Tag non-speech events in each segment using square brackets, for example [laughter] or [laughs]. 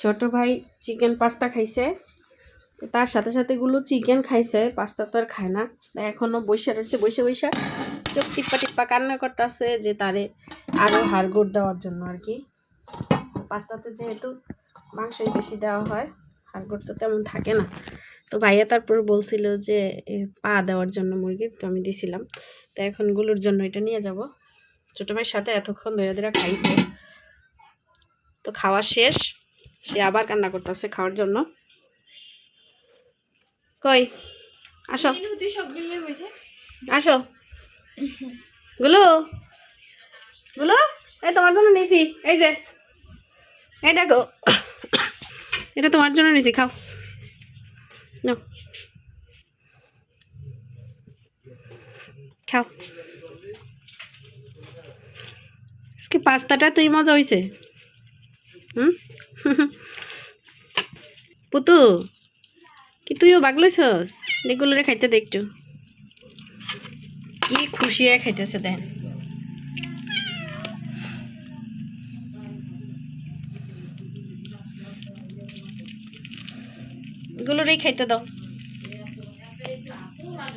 ছোট ভাই chicken pasta খাইছে। তার সাথে সাথে গুলো চিকেন খাইছে, পাস্তা তো আর খায় না। তাই এখনও বৈশা রয়েছে বৈশা বৈশা চোখ টিপ্পা টিপ্পা কান্না করতেছে যে তারে আরও হাড়গোড় দেওয়ার জন্য আর কি। পাস্তাতে যেহেতু মাংসই বেশি দেওয়া হয় হাড়গোড় তো তেমন থাকে না। তো ভাইয়া তারপর বলছিল যে পা দেওয়ার জন্য মুরগির তো আমি দিছিলাম। তো এখনগুলোর জন্য এটা নিয়ে যাব। ছোটো ভাইয়ের সাথে এতক্ষণ ধরে ধরে খাইছে। তো খাওয়া শেষ। সে আবার কান্না করতেছে খাওয়ার জন্য। কই? আসো। আসো। গুলো? গুলো? এই তোমার জন্য নিছি। এই যে। এই দেখো। এটা তোমার জন্য নিছি খাও। নাও। খাও। আজকে পাস্তাটা তুই মজা হইছে। হুম? পুতু, কি তুইও বাগ লইছস? এগুলোরে খাইতে দে একটু। কি খুশি হয়ে খাইতেছে দেন। এগুলোরেই খাইতে দাও।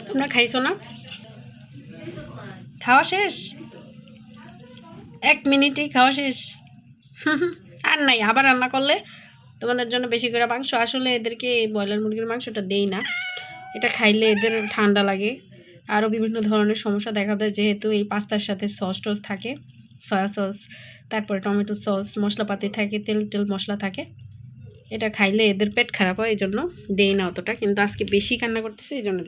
তোমরা খাইছো না? খাওয়া শেষ? এক মিনিটেই খাওয়া শেষ। [laughs] আর নাই, আবার রান্না করলে তোমাদের জন্য বেশি করে মাংস। আসলে এদেরকে এই ব্রয়লার মুরগির মাংসটা দেই না। এটা খাইলে এদের ঠান্ডা লাগে। আরও বিভিন্ন ধরনের সমস্যা দেখা দেয়, যেহেতু এই পাস্তার সাথে সস টস থাকে, সয়া সস, তারপরে টমেটো সস, মশলাপাতি থাকে, তেল তেল মশলা থাকে। এটা খাইলে এদের পেট খারাপ হয় এই জন্য দেই না অতটা। কিন্তু আজকে বেশি কান্না করতেছে এই জন্য।